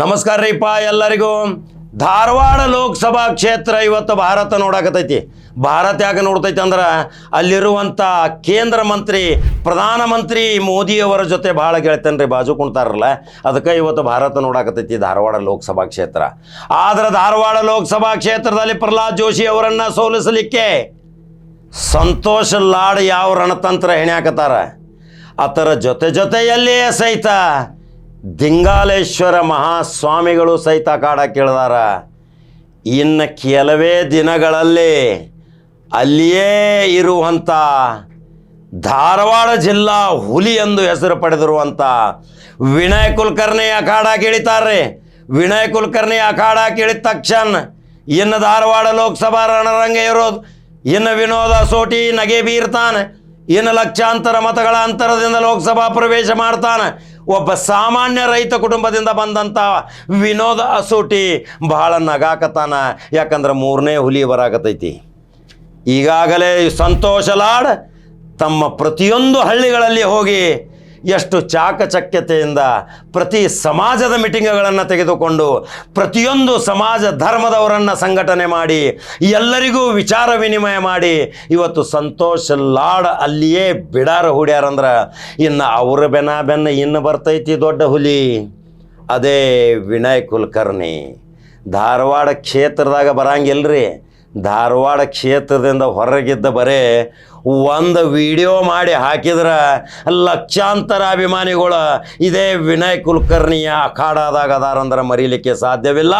ನಮಸ್ಕಾರ ರೀಪ ಎಲ್ಲರಿಗೂ. ಧಾರವಾಡ ಲೋಕಸಭಾ ಕ್ಷೇತ್ರ ಇವತ್ತು ಭಾರತ ನೋಡಾಕತೈತಿ. ಭಾರತ ಯಾಕೆ ನೋಡ್ತೈತಿ ಅಂದ್ರೆ ಅಲ್ಲಿರುವಂಥ ಕೇಂದ್ರ ಮಂತ್ರಿ, ಪ್ರಧಾನಮಂತ್ರಿ ಮೋದಿಯವರ ಜೊತೆ ಭಾಳ ಗೆಳತನ್ರಿ ಬಾಜು ಕುಣ್ತಾರಲ್ಲ. ಅದಕ್ಕೆ ಇವತ್ತು ಭಾರತ ನೋಡಾಕತೈತಿ ಧಾರವಾಡ ಲೋಕಸಭಾ ಕ್ಷೇತ್ರ. ಆದ್ರೆ ಧಾರವಾಡ ಲೋಕಸಭಾ ಕ್ಷೇತ್ರದಲ್ಲಿ ಪ್ರಹ್ಲಾದ್ ಜೋಶಿ ಅವರನ್ನು ಸೋಲಿಸಲಿಕ್ಕೆ ಸಂತೋಷ್ ಲಾಡ್ ಯಾವ ರಣತಂತ್ರ ಹೆಣ್ಯಾಕತ್ತಾರ. ಅದರ ಜೊತೆ ಜೊತೆಯಲ್ಲಿಯೇ ಸಹಿತ ದಿಂಗಾಲೇಶ್ವರ ಮಹಾಸ್ವಾಮಿಗಳು ಸಹಿತ ಕಾಡ ಕೇಳಿದಾರ. ಇನ್ನು ಕೆಲವೇ ದಿನಗಳಲ್ಲಿ ಅಲ್ಲಿಯೇ ಇರುವಂಥ ಧಾರವಾಡ ಜಿಲ್ಲಾ ಹುಲಿ ಎಂದು ಹೆಸರು ಪಡೆದಿರುವಂಥ ವಿನಯ್ ಕುಲಕರ್ಣಿ ಅಖಾಡ ಕೇಳಿತಾರೆ ವಿನಯ್ ಕುಲಕರ್ಣಿ ಅಖಾಡ ಕೇಳಿದ ತಕ್ಷಣ ಇನ್ನು ಧಾರವಾಡ ಲೋಕಸಭಾ ರಣರಂಗ ಇರೋದು ಇನ್ನು ವಿನೋದ ಸೋಟಿ ನಗೆ ಬೀರ್ತಾನೆ, ಇನ್ನು ಲಕ್ಷಾಂತರ ಮತಗಳ ಅಂತರದಿಂದ ಲೋಕಸಭಾ ಪ್ರವೇಶ ಮಾಡ್ತಾನೆ ಒಬ್ಬ ಸಾಮಾನ್ಯ ರೈತ ಕುಟುಂಬದಿಂದ ಬಂದಂಥ ವಿನೋದ ಅಸೋಟಿ ಬಹಳ ನಗಾಕತಾನ. ಯಾಕಂದ್ರೆ ಮೂರನೇ ಹುಲಿ ಬರಾಕತೈತಿ. ಈಗಾಗಲೇ ಸಂತೋಷ ಲಾಡ್ ತಮ್ಮ ಪ್ರತಿಯೊಂದು ಹಳ್ಳಿಗಳಲ್ಲಿ ಹೋಗಿ ಎಷ್ಟು ಚಾಕಚಕ್ಯತೆಯಿಂದ ಪ್ರತಿ ಸಮಾಜದ ಮೀಟಿಂಗ್ಗಳನ್ನು ತೆಗೆದುಕೊಂಡು ಪ್ರತಿಯೊಂದು ಸಮಾಜ ಧರ್ಮದವರನ್ನು ಸಂಘಟನೆ ಮಾಡಿ ಎಲ್ಲರಿಗೂ ವಿಚಾರ ವಿನಿಮಯ ಮಾಡಿ ಇವತ್ತು ಸಂತೋಷ ಲಾಡ್ ಅಲ್ಲಿಯೇ ಬಿಡಾರ ಹೂಡ್ಯಾರಂದ್ರೆ, ಇನ್ನು ಅವ್ರ ಬೆನ್ನ ಬೆನ್ನ ಇನ್ನು ಬರ್ತೈತಿ ದೊಡ್ಡ ಹುಲಿ. ಅದೇ ವಿನಯ್ ಕುಲಕರ್ಣಿ. ಧಾರವಾಡ ಕ್ಷೇತ್ರದಾಗ ಬರಂಗಿಲ್ರಿ. ಧಾರವಾಡ ಕ್ಷೇತ್ರದಿಂದ ಹೊರಗಿದ್ದ ಬರೇ ಒಂದು ವಿಡಿಯೋ ಮಾಡಿ ಹಾಕಿದ್ರೆ ಲಕ್ಷಾಂತರ ಅಭಿಮಾನಿಗಳು ಇದೇ ವಿನಯ್ ಕುಲಕರ್ಣಿಯ ಅಖಾಡದಾಗ ಅದಾರಂದ್ರೆ ಮರೀಲಿಕ್ಕೆ ಸಾಧ್ಯವಿಲ್ಲ.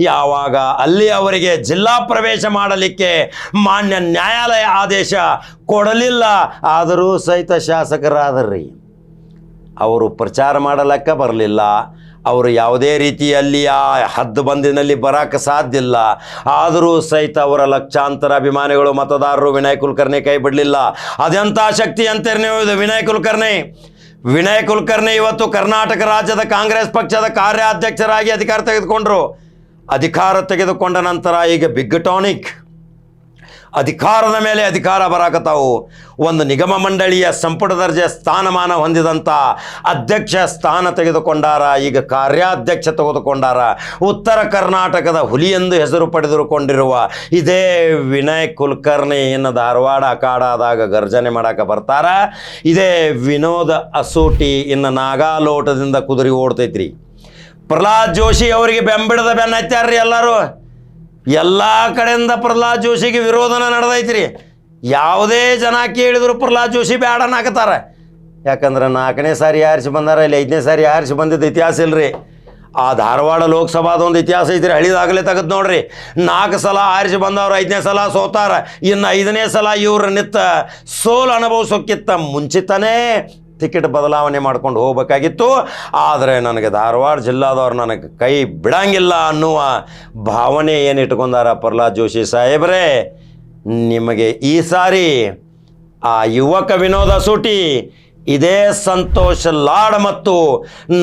ಯಾವಾಗ ಅಲ್ಲಿ ಅವರಿಗೆ ಜಿಲ್ಲಾ ಪ್ರವೇಶ ಮಾಡಲಿಕ್ಕೆ ಮಾನ್ಯ ನ್ಯಾಯಾಲಯ ಆದೇಶ ಕೊಡಲಿಲ್ಲ. ಆದರೂ ಸಹಿತ ಶಾಸಕರಾದರ್ರಿ ಅವರು ಪ್ರಚಾರ ಮಾಡಲಕ್ಕ ಬರಲಿಲ್ಲ. ಅವರು ಯಾವುದೇ ರೀತಿಯಲ್ಲಿ ಆ ಹದ್ದು ಬಂದಿನಲ್ಲಿ ಬರಕ್ಕೆ ಸಾಧ್ಯ ಇಲ್ಲ. ಆದರೂ ಸಹಿತ ಅವರ ಲಕ್ಷಾಂತರ ಅಭಿಮಾನಿಗಳು ಮತದಾರರು ವಿನಯ್ ಕುಲಕರ್ಣಿ ಕೈ ಬಿಡಲಿಲ್ಲ. ಅದೆಂಥ ಶಕ್ತಿ ಅಂತೀರಿ ನೀವು ವಿನಯ್ ಕುಲಕರ್ಣಿ? ವಿನಯ್ ಕುಲಕರ್ಣಿ ಇವತ್ತು ಕರ್ನಾಟಕ ರಾಜ್ಯದ ಕಾಂಗ್ರೆಸ್ ಪಕ್ಷದ ಕಾರ್ಯಾಧ್ಯಕ್ಷರಾಗಿ ಅಧಿಕಾರ ತೆಗೆದುಕೊಂಡರು. ಅಧಿಕಾರ ತೆಗೆದುಕೊಂಡ ನಂತರ ಈಗ ಬಿಗ್ ಟಾನಿಕ್. ಅಧಿಕಾರದ ಮೇಲೆ ಅಧಿಕಾರ ಬರಾಕತ್ತಾವು. ಒಂದು ನಿಗಮ ಮಂಡಳಿಯ ಸಂಪುಟ ದರ್ಜೆ ಸ್ಥಾನಮಾನ ಹೊಂದಿದಂಥ ಅಧ್ಯಕ್ಷ ಸ್ಥಾನ ತೆಗೆದುಕೊಂಡಾರ, ಈಗ ಕಾರ್ಯಾಧ್ಯಕ್ಷ ತೆಗೆದುಕೊಂಡಾರ, ಉತ್ತರ ಕರ್ನಾಟಕದ ಹುಲಿ ಎಂದು ಹೆಸರು ಪಡೆದುಕೊಂಡಿರುವ ಇದೇ ವಿನಯ್ ಕುಲಕರ್ಣಿ ಇನ್ನು ಧಾರವಾಡ ಅಖಾಡಾದಾಗ ಗರ್ಜನೆ ಮಾಡಕ್ಕೆ ಬರ್ತಾರ. ಇದೇ ವಿನೋದ ಅಸೂಟಿ ಇನ್ನು ನಾಗಾಲೋಟದಿಂದ ಕುದುರೆ ಓಡ್ತೈತ್ರಿ. ಪ್ರಹ್ಲಾದ್ ಜೋಶಿ ಅವರಿಗೆ ಬೆಂಬಿಡದ ಬೆನ್ನ ಹಚ್ಚಾರ್ರಿ ಎಲ್ಲರೂ. ಎಲ್ಲ ಕಡೆಯಿಂದ ಪ್ರಹ್ಲಾದ್ ಜೋಶಿಗೆ ವಿರೋಧನ ನಡೆದೈತ್ರಿ. ಯಾವುದೇ ಜನ ಕೇಳಿದ್ರು ಪ್ರಹ್ಲಾದ್ ಜೋಶಿ ಬೇಡ ಅನ್ನಕತ್ತಾರ. ಯಾಕಂದ್ರೆ ನಾಲ್ಕನೇ ಸಾರಿ ಆರಿಸಿ ಬಂದಾರ, ಇಲ್ಲಿ ಐದನೇ ಸಾರಿ ಆರಿಸಿ ಬಂದಿದ್ದ ಇತಿಹಾಸ ಇಲ್ರಿ. ಆ ಧಾರವಾಡ ಲೋಕಸಭಾದ ಒಂದು ಇತಿಹಾಸ ಐತ್ರಿ, ಹಳಿದಾಗಲೇ ತೆಗೆದು ನೋಡ್ರಿ. ನಾಲ್ಕು ಸಲ ಆರಿಸಿ ಬಂದವ್ರು, ಐದನೇ ಸಲ ಸೋತಾರ. ಇನ್ನು ಐದನೇ ಸಲ ಇವ್ರ ನಿತ್ತ ಸೋಲು ಅನುಭವಿಸೋಕ್ಕಿಂತ ಮುಂಚಿತನೇ ಟಿಕೆಟ್ ಬದಲಾವಣೆ ಮಾಡ್ಕೊಂಡು ಹೋಗ್ಬೇಕಾಗಿತ್ತು. ಆದರೆ ನನಗೆ ಧಾರವಾಡ ಜಿಲ್ಲಾದವ್ರು ನನಗೆ ಕೈ ಬಿಡಂಗಿಲ್ಲ ಅನ್ನುವ ಭಾವನೆ ಏನು ಇಟ್ಕೊಂಡಾರ ಪ್ರಹ್ಲಾದ್ ಜೋಶಿ ಸಾಹೇಬ್ರೇ, ನಿಮಗೆ ಈ ಸಾರಿ ಆ ಯುವಕ ವಿನೋದ ಸೂಟಿ, ಇದೇ ಸಂತೋಷ ಲಾಡ್ ಮತ್ತು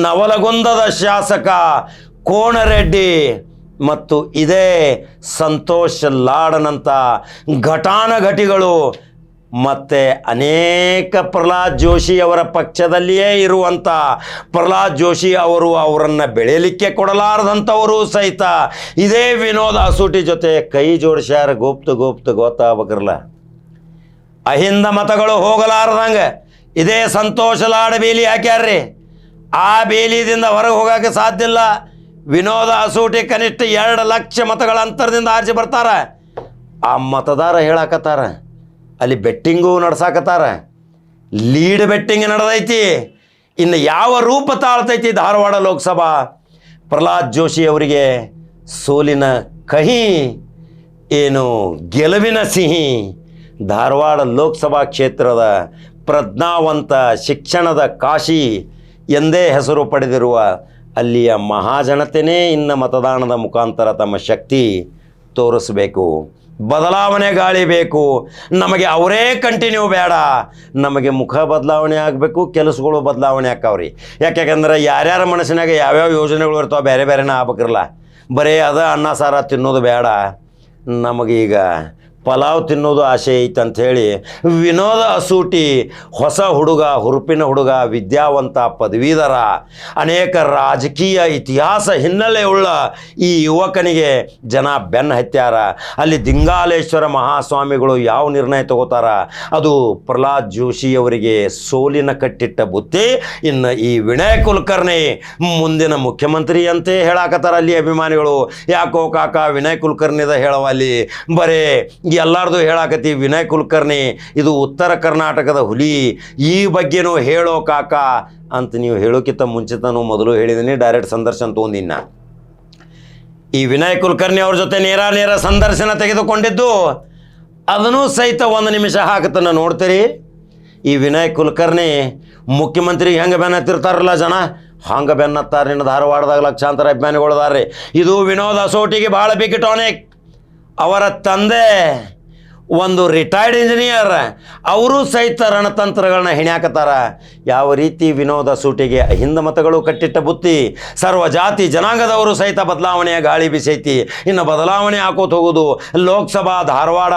ನವಲಗುಂದದ ಶಾಸಕ ಕೋಣರೆಡ್ಡಿ ಮತ್ತು ಇದೇ ಸಂತೋಷ ಲಾಡನಂಥ ಘಟಾನುಘಟಿಗಳು ಮತ್ತು ಅನೇಕ ಪ್ರಹ್ಲಾದ್ ಜೋಶಿ ಅವರ ಪಕ್ಷದಲ್ಲಿಯೇ ಇರುವಂಥ ಪ್ರಹ್ಲಾದ್ ಜೋಶಿ ಅವರು ಅವರನ್ನು ಬೆಳೆಯಲಿಕ್ಕೆ ಕೊಡಲಾರದಂಥವರು ಸಹಿತ ಇದೇ ವಿನೋದ ಅಸೂಟಿ ಜೊತೆ ಕೈ ಜೋಡಿಸ್ಯಾರ ಗುಪ್ತ ಗುಪ್ತ ಗೊತ್ತಾಗಬೇಕ್ರಲ್ಲ ಅಹಿಂದ ಮತಗಳು ಹೋಗಲಾರದಂಗೆ ಇದೇ ಸಂತೋಷಲಾಡ ಬೇಲಿ ಹಾಕ್ಯಾರ್ರಿ. ಆ ಬೇಲಿದಿಂದ ಹೊರಗೆ ಹೋಗೋಕೆ ಸಾಧ್ಯ ಇಲ್ಲ. ವಿನೋದ ಅಸೂಟಿ ಕನಿಷ್ಠ ಎರಡು ಲಕ್ಷ ಮತಗಳ ಅಂತರದಿಂದ ಆರಿಸಿ ಬರ್ತಾರ. ಆ ಮತದಾರ ಹೇಳಾಕತ್ತಾರ. ಅಲ್ಲಿ ಬೆಟ್ಟಿಂಗು ನಡ್ಸಾಕತ್ತಾರ. ಲೀಡ್ ಬೆಟ್ಟಿಂಗ್ ನಡೆದೈತಿ. ಇನ್ನು ಯಾವ ರೂಪ ತಾಳ್ತೈತಿ ಧಾರವಾಡ ಲೋಕಸಭಾ? ಪ್ರಹ್ಲಾದ್ ಜೋಶಿ ಅವರಿಗೆ ಸೋಲಿನ ಕಹಿ, ಏನು ಗೆಲುವಿನ ಸಿಹಿ. ಧಾರವಾಡ ಲೋಕಸಭಾ ಕ್ಷೇತ್ರದ ಪ್ರಜ್ಞಾವಂತ ಶಿಕ್ಷಣದ ಕಾಶಿ ಎಂದೇ ಹೆಸರು ಪಡೆದಿರುವ ಅಲ್ಲಿಯ ಮಹಾಜನತೆಯೇ ಇನ್ನು ಮತದಾನದ ಮುಖಾಂತರ ತಮ್ಮ ಶಕ್ತಿ ತೋರಿಸಬೇಕು. ಬದಲಾವಣೆ ಗಾಳಿ ಬೇಕು. ನಮಗೆ ಅವರೇ ಕಂಟಿನ್ಯೂ ಬೇಡ. ನಮಗೆ ಮುಖ ಬದಲಾವಣೆ ಆಗಬೇಕು, ಕೆಲಸಗಳು ಬದಲಾವಣೆ ಆಕಾವ್ರಿ ಯಾಕೆಂದ್ರೆ ಯಾರ್ಯಾರ ಮನಸ್ಸಿನಾಗ ಯಾವ್ಯಾವ ಯೋಜನೆಗಳು ಇರ್ತಾವೆ ಬೇರೆ ಬೇರೆನೇ ಆಗ್ಬೇಕಿರಲ್ಲ. ಬರೀ ಅದ ಅನ್ನ ಸಾರ ತಿನ್ನೋದು ಬೇಡ. ನಮಗೀಗ ಪಲಾವ್ ತಿನ್ನೋದು ಆಸೆ ಐತೆ ಅಂಥೇಳಿ ವಿನೋದ ಅಸೂಟಿ ಹೊಸ ಹುಡುಗ, ಹುರುಪಿನ ಹುಡುಗ, ವಿದ್ಯಾವಂತ ಪದವೀಧರ, ಅನೇಕ ರಾಜಕೀಯ ಇತಿಹಾಸ ಹಿನ್ನೆಲೆಯುಳ್ಳ ಈ ಯುವಕನಿಗೆ ಜನ ಬೆನ್ನ ಹತ್ಯಾರ. ಅಲ್ಲಿ ದಿಂಗಾಲೇಶ್ವರ ಮಹಾಸ್ವಾಮಿಗಳು ಯಾವ ನಿರ್ಣಯ ತಗೋತಾರ? ಅದು ಪ್ರಹ್ಲಾದ್ ಜೋಶಿಯವರಿಗೆ ಸೋಲಿನ ಕಟ್ಟಿಟ್ಟ ಬುತ್ತಿ. ಇನ್ನು ಈ ವಿನಯ್ ಕುಲಕರ್ಣಿ ಮುಂದಿನ ಮುಖ್ಯಮಂತ್ರಿ ಅಂತೇ ಹೇಳಾಕತ್ತಾರ ಅಲ್ಲಿ ಅಭಿಮಾನಿಗಳು. ಯಾಕೋ ಕಾಕ, ವಿನಯ್ ಕುಲಕರ್ಣಿದ ಹೇಳವಲ್ಲಿ ಬರೇ ಎಲ್ಲಾರ್ದು ಹೇಳಾಕತಿ ವಿನಯ್ ಕುಲಕರ್ಣಿ, ಇದು ಉತ್ತರ ಕರ್ನಾಟಕದ ಹುಲಿ, ಈ ಬಗ್ಗೆನೂ ಹೇಳೋ ಕಾಕ ಅಂತ ನೀವು ಹೇಳೋಕ್ಕಿಂತ ಮುಂಚಿತನೂ ಮೊದಲು ಹೇಳಿದ್ದೀನಿ ಡೈರೆಕ್ಟ್ ಸಂದರ್ಶನ ತೊಗೊಂಡಿನಿ ಈ ವಿನಯ್ ಕುಲಕರ್ಣಿ ಅವ್ರ ಜೊತೆ ನೇರ ನೇರ ಸಂದರ್ಶನ ತೆಗೆದುಕೊಂಡಿದ್ದು, ಅದನ್ನು ಸಹಿತ ಒಂದು ನಿಮಿಷ ಹಾಕತನ ನೋಡ್ತೀರಿ. ಈ ವಿನಯ್ ಕುಲಕರ್ಣಿ, ಮುಖ್ಯಮಂತ್ರಿ ಹೆಂಗೆ ಬೆನ್ನತ್ತಿರ್ತಾರಲ್ಲ ಜನ, ಹಂಗೆ ಬೆನ್ನತ್ತಾರ ನಿನ್ನ ಧಾರವಾಡದಾಗ ಲಕ್ಷಾಂತರ ಅಭಿಮಾನಿಗಳದಾರ್ರಿ ಇದು ವಿನೋದ್ ಅಸೋಟಿಗೆ ಭಾಳ ಬಿಗ್ ಟಾನಿಕ್ ಅವರ ತಂದೆ ಒಂದು ರಿಟೈರ್ಡ್ ಇಂಜಿನಿಯರ್ ಅವರು ಸಹಿತ ರಣತಂತ್ರಗಳನ್ನ ಹೆಣ್ಯಾಕತ್ತಾರ. ಯಾವ ರೀತಿ ವಿನೋದ ಸೂಟಿಗೆ ಹಿಂದ ಮತಗಳು ಕಟ್ಟಿಟ್ಟ ಬುತ್ತಿ ಸರ್ವ ಜಾತಿ ಜನಾಂಗದವರು ಸಹಿತ ಬದಲಾವಣೆಯ ಗಾಳಿ ಬಿಸೈತಿ. ಇನ್ನು ಬದಲಾವಣೆ ಹಾಕೋತ ಹೋಗೋದು ಲೋಕಸಭಾ ಧಾರವಾಡ.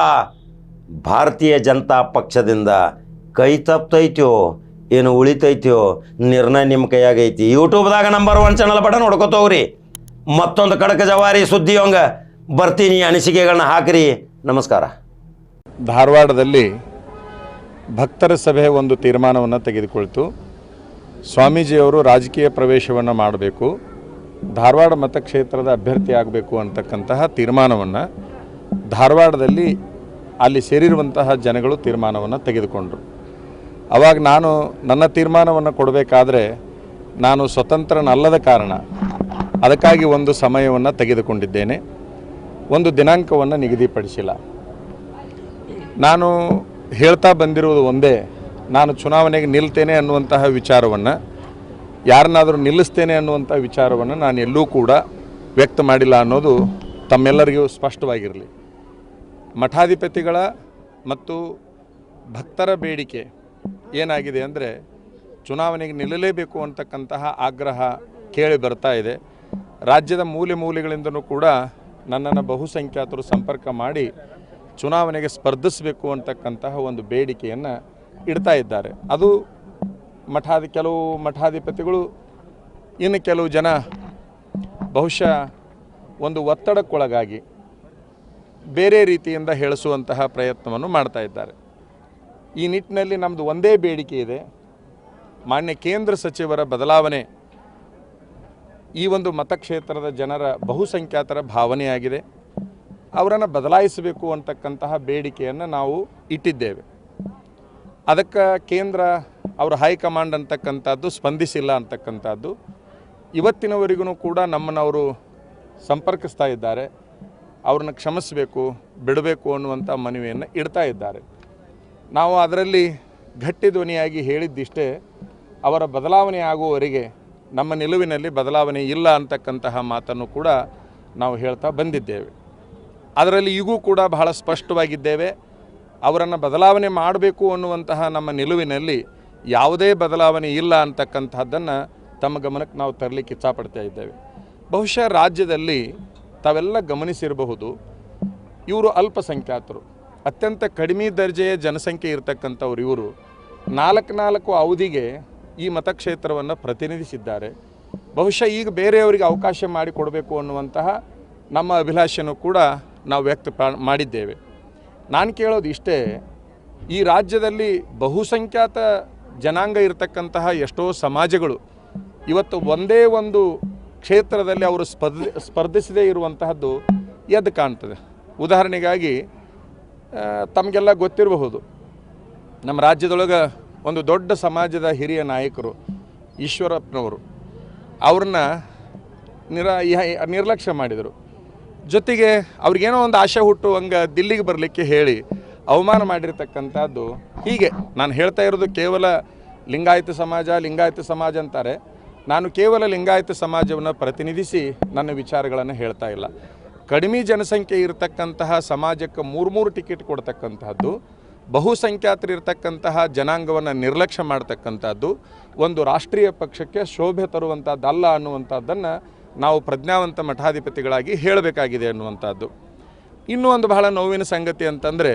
ಭಾರತೀಯ ಜನತಾ ಪಕ್ಷದಿಂದ ಕೈ ತಪ್ತೈತ್ಯೋ, ಏನು ಉಳಿತೈತ್ಯೋ, ನಿರ್ಣಯ ನಿಮ್ಮ ಕೈಯಾಗೈತಿ. ಯೂಟ್ಯೂಬ್ದಾಗ ನಂಬರ್ ಒನ್ ಚಾನಲ್ ಬಟನ್ ನೋಡ್ಕೋತವ್ರಿ ಮತ್ತೊಂದು ಕಡಕ ಜವಾರಿ ಸುದ್ದಿಯೊಂಗ ಬರ್ತೀನಿ ಅನಿಸಿಕೆಗಳನ್ನ ಹಾಕ್ರಿ. ನಮಸ್ಕಾರ. ಧಾರವಾಡದಲ್ಲಿ ಭಕ್ತರ ಸಭೆ ಒಂದು ತೀರ್ಮಾನವನ್ನು ತೆಗೆದುಕೊಳ್ತು. ಸ್ವಾಮೀಜಿಯವರು ರಾಜಕೀಯ ಪ್ರವೇಶವನ್ನು ಮಾಡಬೇಕು. ಧಾರವಾಡ ಮತಕ್ಷೇತ್ರದ ಅಭ್ಯರ್ಥಿ ಆಗಬೇಕು ಅಂತಕ್ಕಂತಹ ತೀರ್ಮಾನವನ್ನು ಧಾರವಾಡದಲ್ಲಿ ಅಲ್ಲಿ ಸೇರಿರುವಂತಹ ಜನಗಳು ತೀರ್ಮಾನವನ್ನು ತೆಗೆದುಕೊಂಡರು. ಅವಾಗ ನಾನು ನನ್ನ ತೀರ್ಮಾನವನ್ನು ಕೊಡಬೇಕಾದ್ರೆ ನಾನು ಸ್ವತಂತ್ರನಲ್ಲದ ಕಾರಣ ಅದಕ್ಕಾಗಿ ಒಂದು ಸಮಯವನ್ನು ತೆಗೆದುಕೊಂಡಿದ್ದೇನೆ. ಒಂದು ದಿನಾಂಕವನ್ನು ನಿಗದಿಪಡಿಸಿಲ್ಲ. ನಾನು ಹೇಳ್ತಾ ಬಂದಿರುವುದು ಒಂದೇ, ನಾನು ಚುನಾವಣೆಗೆ ನಿಲ್ತೇನೆ ಅನ್ನುವಂತಹ ವಿಚಾರವನ್ನು, ಯಾರನ್ನಾದರೂ ನಿಲ್ಲಿಸ್ತೇನೆ ಅನ್ನುವಂಥ ವಿಚಾರವನ್ನು ನಾನು ಎಲ್ಲೂ ಕೂಡ ವ್ಯಕ್ತ ಮಾಡಿಲ್ಲ ಅನ್ನೋದು ತಮ್ಮೆಲ್ಲರಿಗೂ ಸ್ಪಷ್ಟವಾಗಿರಲಿ. ಮಠಾಧಿಪತಿಗಳ ಮತ್ತು ಭಕ್ತರ ಬೇಡಿಕೆ ಏನಾಗಿದೆ ಅಂದರೆ, ಚುನಾವಣೆಗೆ ನಿಲ್ಲಲೇಬೇಕು ಅಂತಕ್ಕಂತಹ ಆಗ್ರಹ ಕೇಳಿ ಬರ್ತಾ ಇದೆ. ರಾಜ್ಯದ ಮೂಲೆ ಮೂಲೆಗಳಿಂದಲೂ ಕೂಡ ನನ್ನನ್ನು ಬಹುಸಂಖ್ಯಾತರು ಸಂಪರ್ಕ ಮಾಡಿ ಚುನಾವಣೆಗೆ ಸ್ಪರ್ಧಿಸಬೇಕು ಅಂತಕ್ಕಂತಹ ಒಂದು ಬೇಡಿಕೆಯನ್ನು ಇಡ್ತಾ ಇದ್ದಾರೆ. ಅದು ಮಠಾಧಿ ಕೆಲವು ಮಠಾಧಿಪತಿಗಳು, ಇನ್ನು ಕೆಲವು ಜನ ಬಹುಶಃ ಒಂದು ಒತ್ತಡಕ್ಕೊಳಗಾಗಿ ಬೇರೆ ರೀತಿಯಿಂದ ಹೇಳಿಸುವಂತಹ ಪ್ರಯತ್ನವನ್ನು ಮಾಡ್ತಾ ಇದ್ದಾರೆ. ಈ ನಿಟ್ಟಿನಲ್ಲಿ ನಮ್ಮದು ಒಂದೇ ಬೇಡಿಕೆ ಇದೆ. ಮಾನ್ಯ ಕೇಂದ್ರ ಸಚಿವರ ಬದಲಾವಣೆ ಈ ಒಂದು ಮತಕ್ಷೇತ್ರದ ಜನರ ಬಹುಸಂಖ್ಯಾತರ ಭಾವನೆಯಾಗಿದೆ. ಅವರನ್ನು ಬದಲಾಯಿಸಬೇಕು ಅಂತಕ್ಕಂತಹ ಬೇಡಿಕೆಯನ್ನು ನಾವು ಇಟ್ಟಿದ್ದೇವೆ. ಅದಕ್ಕೆ ಕೇಂದ್ರ ಅವರ ಹೈಕಮಾಂಡ್ ಅಂತಕ್ಕಂಥದ್ದು ಸ್ಪಂದಿಸಿಲ್ಲ ಅಂತಕ್ಕಂಥದ್ದು. ಇವತ್ತಿನವರೆಗೂ ಕೂಡ ನಮ್ಮನ್ನವರು ಸಂಪರ್ಕಿಸ್ತಾ ಇದ್ದಾರೆ. ಅವ್ರನ್ನ ಕ್ಷಮಿಸಬೇಕು, ಬಿಡಬೇಕು ಅನ್ನುವಂಥ ಮನವಿಯನ್ನು ಇಡ್ತಾ ಇದ್ದಾರೆ. ನಾವು ಅದರಲ್ಲಿ ಗಟ್ಟಿ ಧ್ವನಿಯಾಗಿ ಹೇಳಿದ್ದಿಷ್ಟೇ, ಅವರ ಬದಲಾವಣೆ ಆಗುವವರೆಗೆ ನಮ್ಮ ನಿಲುವಿನಲ್ಲಿ ಬದಲಾವಣೆ ಇಲ್ಲ ಅಂತಕ್ಕಂತಹ ಮಾತನ್ನು ಕೂಡ ನಾವು ಹೇಳ್ತಾ ಬಂದಿದ್ದೇವೆ. ಅದರಲ್ಲಿ ಈಗೂ ಕೂಡ ಬಹಳ ಸ್ಪಷ್ಟವಾಗಿದ್ದೇವೆ. ಅವರನ್ನು ಬದಲಾವಣೆ ಮಾಡಬೇಕು ಅನ್ನುವಂತಹ ನಮ್ಮ ನಿಲುವಿನಲ್ಲಿ ಯಾವುದೇ ಬದಲಾವಣೆ ಇಲ್ಲ ಅಂತಕ್ಕಂಥದ್ದನ್ನು ತಮ್ಮ ಗಮನಕ್ಕೆ ನಾವು ತರಲಿಕ್ಕೆ ಇಚ್ಛಾಪಡ್ತಾ ಇದ್ದೇವೆ. ಬಹುಶಃ ರಾಜ್ಯದಲ್ಲಿ ತಾವೆಲ್ಲ ಗಮನಿಸಿರಬಹುದು, ಇವರು ಅಲ್ಪಸಂಖ್ಯಾತರು. ಅತ್ಯಂತ ಕಡಿಮೆ ದರ್ಜೆಯ ಜನಸಂಖ್ಯೆ ಇರತಕ್ಕಂಥವ್ರು ಇವರು. ನಾಲ್ಕು ನಾಲ್ಕು ಅವಧಿಗೆ ಈ ಮತಕ್ಷೇತ್ರವನ್ನು ಪ್ರತಿನಿಧಿಸಿದ್ದಾರೆ. ಬಹುಶಃ ಈಗ ಬೇರೆಯವರಿಗೆ ಅವಕಾಶ ಮಾಡಿಕೊಡಬೇಕು ಅನ್ನುವಂತಹ ನಮ್ಮ ಅಭಿಲಾಷೆಯನ್ನು ಕೂಡ ನಾವು ವ್ಯಕ್ತ ಮಾಡಿದ್ದೇವೆ. ನಾನು ಕೇಳೋದು ಇಷ್ಟೇ, ಈ ರಾಜ್ಯದಲ್ಲಿ ಬಹುಸಂಖ್ಯಾತ ಜನಾಂಗ ಇರತಕ್ಕಂತಹ ಎಷ್ಟೋ ಸಮಾಜಗಳು ಇವತ್ತು ಒಂದೇ ಒಂದು ಕ್ಷೇತ್ರದಲ್ಲಿ ಅವರು ಸ್ಪರ್ಧಿ, ಸ್ಪರ್ಧಿಸದೇ ಇರುವಂತಹದ್ದು ಎದ್ದು ಕಾಣ್ತದೆ. ಉದಾಹರಣೆಗಾಗಿ ತಮಗೆಲ್ಲ ಗೊತ್ತಿರಬಹುದು, ನಮ್ಮ ರಾಜ್ಯದೊಳಗೆ ಒಂದು ದೊಡ್ಡ ಸಮಾಜದ ಹಿರಿಯ ನಾಯಕರು, ಈಶ್ವರಪ್ಪನವರು, ಅವ್ರನ್ನ ನಿರ ನಿರ್ಲಕ್ಷ್ಯ ಮಾಡಿದರು. ಜೊತೆಗೆ ಅವ್ರಿಗೇನೋ ಒಂದು ಆಶೆ ಹುಟ್ಟುವಂಗೆ ದಿಲ್ಲಿಗೆ ಬರಲಿಕ್ಕೆ ಹೇಳಿ ಅವಮಾನ ಮಾಡಿರ್ತಕ್ಕಂಥದ್ದು ಹೀಗೆ. ನಾನು ಹೇಳ್ತಾ ಇರೋದು ಕೇವಲ ಲಿಂಗಾಯತ ಸಮಾಜ ಲಿಂಗಾಯತ ಸಮಾಜ ಅಂತಾರೆ. ನಾನು ಕೇವಲ ಲಿಂಗಾಯತ ಸಮಾಜವನ್ನು ಪ್ರತಿನಿಧಿಸಿ ನನ್ನ ವಿಚಾರಗಳನ್ನು ಹೇಳ್ತಾ ಇಲ್ಲ. ಕಡಿಮೆ ಜನಸಂಖ್ಯೆ ಇರತಕ್ಕಂತಹ ಸಮಾಜಕ್ಕೆ ಮೂರು ಮೂರು ಟಿಕೆಟ್ ಕೊಡ್ತಕ್ಕಂತಹದ್ದು ಬಹುಸಂಖ್ಯಾತರಿರ್ತಕ್ಕಂತಹ ಜನಾಂಗವನ್ನು ನಿರ್ಲಕ್ಷ್ಯ ಮಾಡ್ತಕ್ಕಂಥದ್ದು ಒಂದು ರಾಷ್ಟ್ರೀಯ ಪಕ್ಷಕ್ಕೆ ಶೋಭೆ ತರುವಂಥದ್ದಲ್ಲ ಅನ್ನುವಂಥದ್ದನ್ನು ನಾವು ಪ್ರಜ್ಞಾವಂತ ಮಠಾಧಿಪತಿಗಳಾಗಿ ಹೇಳಬೇಕಾಗಿದೆ ಅನ್ನುವಂಥದ್ದು. ಇನ್ನೂ ಒಂದು ಬಹಳ ನೋವಿನ ಸಂಗತಿ ಅಂತಂದರೆ,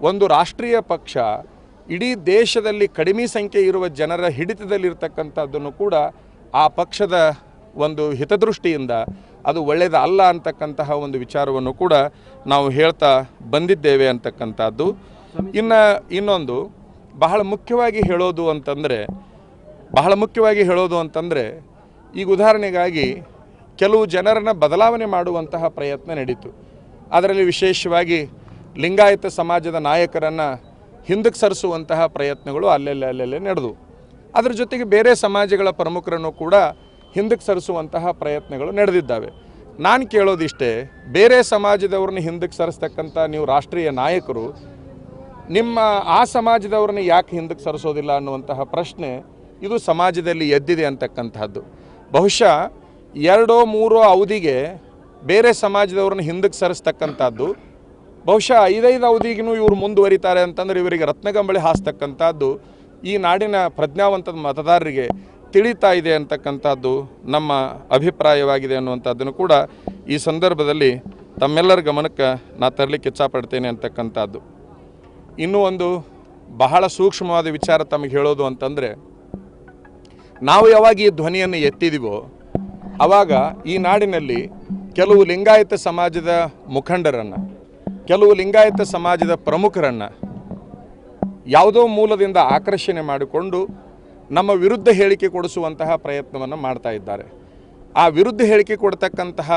ಒಂದು ರಾಷ್ಟ್ರೀಯ ಪಕ್ಷ ಇಡೀ ದೇಶದಲ್ಲಿ ಕಡಿಮೆ ಸಂಖ್ಯೆ ಇರುವ ಜನರ ಹಿಡಿತದಲ್ಲಿರ್ತಕ್ಕಂಥದ್ದನ್ನು ಕೂಡ ಆ ಪಕ್ಷದ ಒಂದು ಹಿತದೃಷ್ಟಿಯಿಂದ ಅದು ಒಳ್ಳೆಯದಲ್ಲ ಅಂತಕ್ಕಂತಹ ಒಂದು ವಿಚಾರವನ್ನು ಕೂಡ ನಾವು ಹೇಳ್ತಾ ಬಂದಿದ್ದೇವೆ ಅಂತಕ್ಕಂಥದ್ದು. ಇನ್ನು ಇನ್ನೊಂದು, ಬಹಳ ಮುಖ್ಯವಾಗಿ ಹೇಳೋದು ಅಂತಂದರೆ, ಬಹಳ ಮುಖ್ಯವಾಗಿ ಹೇಳೋದು ಅಂತಂದರೆ, ಈಗ ಉದಾಹರಣೆಗಾಗಿ ಕೆಲವು ಜನರನ್ನ ಬದಲಾವಣೆ ಮಾಡುವಂತಹ ಪ್ರಯತ್ನ ನಡೀತು. ಅದರಲ್ಲಿ ವಿಶೇಷವಾಗಿ ಲಿಂಗಾಯತ ಸಮಾಜದ ನಾಯಕರನ್ನು ಹಿಂದಕ್ಕೆ ಸರಿಸುವಂತಹ ಪ್ರಯತ್ನಗಳು ಅಲ್ಲೆಲ್ಲ ಅಲ್ಲೆಲ್ಲೇ ನಡೆದವು ಅದರ ಜೊತೆಗೆ ಬೇರೆ ಸಮಾಜಗಳ ಪ್ರಮುಖರನ್ನು ಕೂಡ ಹಿಂದಕ್ಕೆ ಸರಿಸುವಂತಹ ಪ್ರಯತ್ನಗಳು ನಡೆದಿದ್ದಾವೆ. ನಾನು ಕೇಳೋದಿಷ್ಟೇ, ಬೇರೆ ಸಮಾಜದವ್ರನ್ನ ಹಿಂದಕ್ಕೆ ಸರಿಸ್ತಕ್ಕಂಥ ನೀವು ರಾಷ್ಟ್ರೀಯ ನಾಯಕರು ನಿಮ್ಮ ಆ ಸಮಾಜದವ್ರನ್ನ ಯಾಕೆ ಹಿಂದಕ್ಕೆ ಸರಿಸೋದಿಲ್ಲ ಅನ್ನುವಂತಹ ಪ್ರಶ್ನೆ ಇದು ಸಮಾಜದಲ್ಲಿ ಎದ್ದಿದೆ ಅಂತಕ್ಕಂಥದ್ದು. ಬಹುಶಃ ಎರಡೋ ಮೂರೋ ಅವಧಿಗೆ ಬೇರೆ ಸಮಾಜದವ್ರನ್ನ ಹಿಂದಕ್ಕೆ ಸರಿಸ್ತಕ್ಕಂಥದ್ದು. ಬಹುಶಃ ಐದೈದು ಅವಧಿಗೂ ಇವರು ಮುಂದುವರಿತಾರೆ ಅಂತಂದ್ರೆ ಇವರಿಗೆ ರತ್ನಗಂಬಳಿ ಹಾಸ್ತಕ್ಕಂಥದ್ದು ಈ ನಾಡಿನ ಪ್ರಜ್ಞಾವಂತ ಮತದಾರರಿಗೆ ತಿಳಿತಾ ಇದೆ ಅಂತಕ್ಕಂಥದ್ದು ನಮ್ಮ ಅಭಿಪ್ರಾಯವಾಗಿದೆ ಅನ್ನುವಂಥದ್ದನ್ನು ಕೂಡ ಈ ಸಂದರ್ಭದಲ್ಲಿ ತಮ್ಮೆಲ್ಲರ ಗಮನಕ್ಕೆ ನಾ ತರಲಿಕ್ಕೆ ಇಚ್ಛಾಪಡ್ತೇನೆ ಅಂತಕ್ಕಂಥದ್ದು. ಇನ್ನೂ ಒಂದು ಬಹಳ ಸೂಕ್ಷ್ಮವಾದ ವಿಚಾರ ತಮಗೆ ಹೇಳೋದು ಅಂತಂದರೆ, ನಾವು ಯಾವಾಗ ಈ ಧ್ವನಿಯನ್ನು ಎತ್ತಿದೀವೋ ಆವಾಗ ಈ ನಾಡಿನಲ್ಲಿ ಕೆಲವು ಲಿಂಗಾಯತ ಸಮಾಜದ ಮುಖಂಡರನ್ನು, ಕೆಲವು ಲಿಂಗಾಯತ ಸಮಾಜದ ಪ್ರಮುಖರನ್ನು ಯಾವುದೋ ಮೂಲದಿಂದ ಆಕರ್ಷಣೆ ಮಾಡಿಕೊಂಡು ನಮ್ಮ ವಿರುದ್ಧ ಹೇಳಿಕೆ ಕೊಡಿಸುವಂತಹ ಪ್ರಯತ್ನವನ್ನು ಮಾಡ್ತಾ ಇದ್ದಾರೆ. ಆ ವಿರುದ್ಧ ಹೇಳಿಕೆ ಕೊಡ್ತಕ್ಕಂತಹ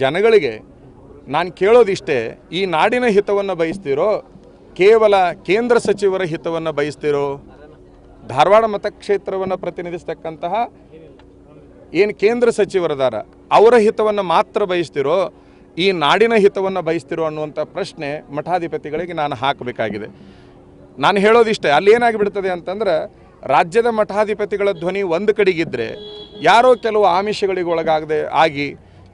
ಜನಗಳಿಗೆ ನಾನು ಕೇಳೋದಿಷ್ಟೇ, ಈ ನಾಡಿನ ಹಿತವನ್ನು ಬಯಸ್ತಿರೋ ಕೇವಲ ಕೇಂದ್ರ ಸಚಿವರ ಹಿತವನ್ನು ಬಯಸ್ತಿರೋ ಧಾರವಾಡ ಮತಕ್ಷೇತ್ರವನ್ನು ಪ್ರತಿನಿಧಿಸ್ತಕ್ಕಂತಹ ಏನು ಕೇಂದ್ರ ಸಚಿವರದಾರ ಅವರ ಹಿತವನ್ನು ಮಾತ್ರ ಬಯಸ್ತಿರೋ, ಈ ನಾಡಿನ ಹಿತವನ್ನು ಬಯಸ್ತಿರೋ ಅನ್ನುವಂಥ ಪ್ರಶ್ನೆ ಮಠಾಧಿಪತಿಗಳಿಗೆ ನಾನು ಹಾಕಬೇಕಾಗಿದೆ. ನಾನು ಹೇಳೋದಿಷ್ಟೇ, ಅಲ್ಲಿ ಏನಾಗಿಬಿಡ್ತದೆ ಅಂತಂದ್ರೆ, ರಾಜ್ಯದ ಮಠಾಧಿಪತಿಗಳ ಧ್ವನಿ ಒಂದು ಕಡೆಗಿದ್ದರೆ ಯಾರೋ ಕೆಲವು ಆಮಿಷಗಳಿಗೆ ಒಳಗಾಗದೆ ಆಗಿ